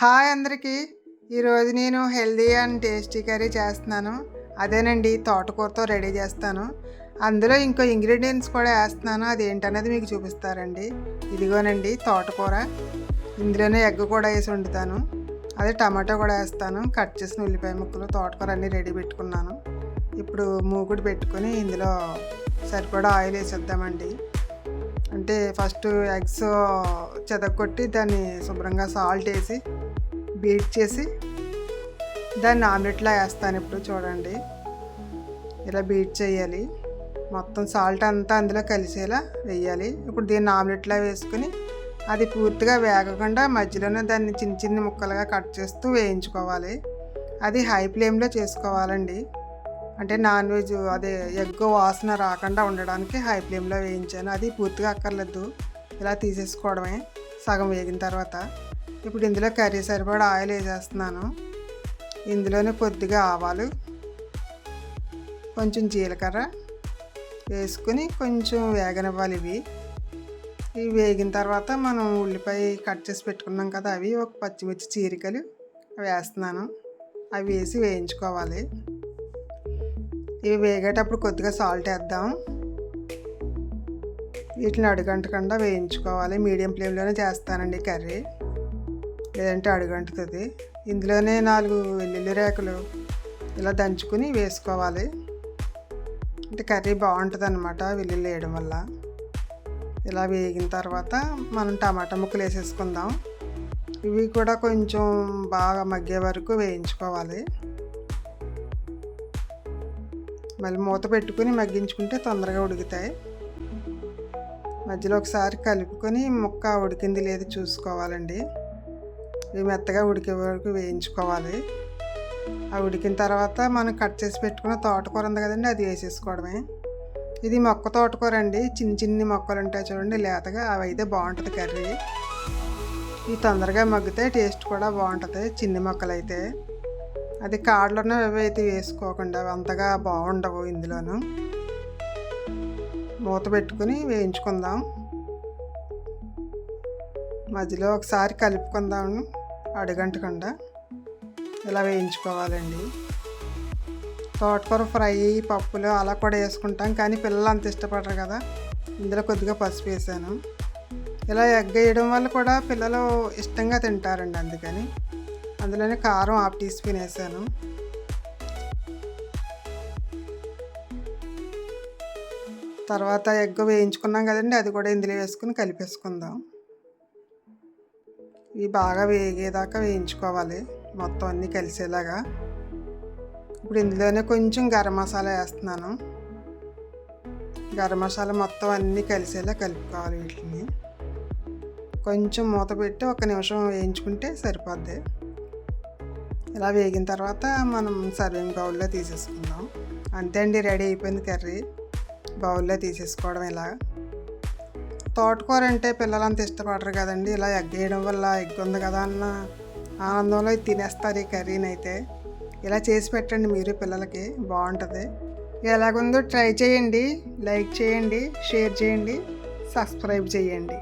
Hi అందరికీ. ఈరోజు నేను హెల్దీ అండ్ టేస్టీ కర్రీ చేస్తున్నాను. అదేనండి తోటకూరతో రెడీ చేస్తాను. అందులో ఇంకో ఇంగ్రీడియంట్స్ కూడా వేస్తున్నాను. అది ఏంటనేది మీకు చూపిస్తారండి. ఇదిగోనండి తోటకూర. ఇందులోనే ఎగ్ కూడా వేసి వండుతాను. అదే టమాటో కూడా వేస్తాను. కట్ చేసిన ఉల్లిపాయ ముక్కలు తోటకూర అన్నీ రెడీ పెట్టుకున్నాను. ఇప్పుడు మూగుడు పెట్టుకొని ఇందులో సరిపడా ఆయిల్ వేసేద్దామండి. అంటే ఫస్ట్ ఎగ్స్ చెదగొట్టి దాన్ని శుభ్రంగా సాల్ట్ వేసి బీట్ చేసి దాన్ని ఆమ్లెట్లా వేస్తాను ఇప్పుడు చూడండి. ఇలా బీట్ చేయాలి. మొత్తం సాల్ట్ అంతా అందులో కలిసేలా వేయాలి. ఇప్పుడు దీన్ని ఆమ్లెట్లా వేసుకుని అది పూర్తిగా వేగకుండా మధ్యలోనే దాన్ని చిన్న చిన్న ముక్కలుగా కట్ చేస్తూ వేయించుకోవాలి. అది హై ఫ్లేమ్లో చేసుకోవాలండి. అంటే నాన్ వెజ్ అదే ఎగ్ వాసన రాకుండా ఉండడానికి హై ఫ్లేమ్లో వేయించాను. అది పూర్తిగా అక్కర్లేదు. ఇలా తీసేసుకోవడమే సగం వేగిన తర్వాత. ఇప్పుడు ఇందులో కర్రీ సరిపడా ఆయిల్ వేసేస్తున్నాను. ఇందులోనే కొద్దిగా ఆవాలు కొంచెం జీలకర్ర వేసుకుని కొంచెం వేగనివ్వాలి ఇవి. ఇవి వేగిన తర్వాత మనం ఉల్లిపాయ కట్ చేసి పెట్టుకున్నాం కదా అవి ఒక పచ్చిమిర్చి చీరికలు వేస్తున్నాను. అవి వేసి వేయించుకోవాలి. ఇవి వేగేటప్పుడు కొద్దిగా సాల్ట్ వేద్దాం. వీటిని అడుగంటకుండా వేయించుకోవాలి. మీడియం ఫ్లేమ్లోనే చేస్తానండి కర్రీ. లేదంటే అడుగంటుతుంది. ఇందులోనే నాలుగు వెల్లుల్లి రేకులు ఇలా దంచుకుని వేసుకోవాలి. అంటే కర్రీ బాగుంటుంది అనమాట వెల్లుల్లి వేయడం వల్ల. ఇలా వేగిన తర్వాత మనం టమాటా ముక్కలు వేసేసుకుందాం. ఇవి కూడా కొంచెం బాగా మగ్గే వరకు వేయించుకోవాలి. మళ్ళీ మూత పెట్టుకుని మగ్గించుకుంటే తొందరగా ఉడుకుతాయి. మధ్యలో ఒకసారి కలుపుకొని ముక్క ఉడికింది లేదు చూసుకోవాలండి. ఇవి మెత్తగా ఉడికే వరకు వేయించుకోవాలి. ఆ ఉడికిన తర్వాత మనం కట్ చేసి పెట్టుకున్న తోటకూర ఉంది కదండి అది వేసేసుకోవడమే. ఇది మొక్క తోటకూర అండి. చిన్న చిన్ని మొక్కలు ఉంటాయి చూడండి లేతగా అవి అయితే బాగుంటుంది కర్రీ. ఇవి తొందరగా మగ్గితే టేస్ట్ కూడా బాగుంటుంది చిన్ని మొక్కలు అయితే అది కాడలోనే అవి అయితే వేసుకోకుండా అవి అంతగా బాగుండవు ఇందులోను. మూత పెట్టుకుని వేయించుకుందాం. మధ్యలో ఒకసారి కలుపుకుందాం. అడుగంటకుండా ఇలా వేయించుకోవాలండి. తోటకూర ఫ్రై పప్పులు అలా కూడా వేసుకుంటాం కానీ పిల్లలు అంత ఇష్టపడరు కదా. ఇందులో కొద్దిగా పసుపు వేసాను. ఇలా ఎగ్ వేయడం వల్ల కూడా పిల్లలు ఇష్టంగా తింటారండి అందుకని. అందులోనే కారం హాఫ్ టీ స్పూన్ వేసాను. తర్వాత ఎగ్ వేయించుకున్నాం కదండి అది కూడా ఇందులో వేసుకుని కలిపేసుకుందాం. ఇవి బాగా వేగేదాకా వేయించుకోవాలి. మొత్తం అన్నీ కలిసేలాగా. ఇప్పుడు ఇందులోనే కొంచెం గరం మసాలా వేస్తున్నాను. గరం మసాలా మొత్తం అన్నీ కలిసేలా కలుపుకోవాలి వీటిని. కొంచెం మూత పెట్టి ఒక నిమిషం వేయించుకుంటే సరిపోద్ది. ఇలా వేగిన తర్వాత మనం సర్వింగ్ బౌల్లో తీసేసుకుందాం. అంతే అండి రెడీ అయిపోయింది కర్రీ. బౌల్లో తీసేసుకోవడం ఇలా తోటకూర అంటే పిల్లలు అంత ఇష్టపడరు కదండి. ఇలా ఎగ్ వేయడం వల్ల ఎగ్ ఉంది కదా అన్న ఆనందంలో తినేస్తారు ఈ కర్రీని అయితే. ఇలా చేసి పెట్టండి మీరు పిల్లలకి బాగుంటుంది. ఎలాగుందో ట్రై చేయండి లైక్ చేయండి షేర్ చేయండి సబ్స్క్రైబ్ చేయండి.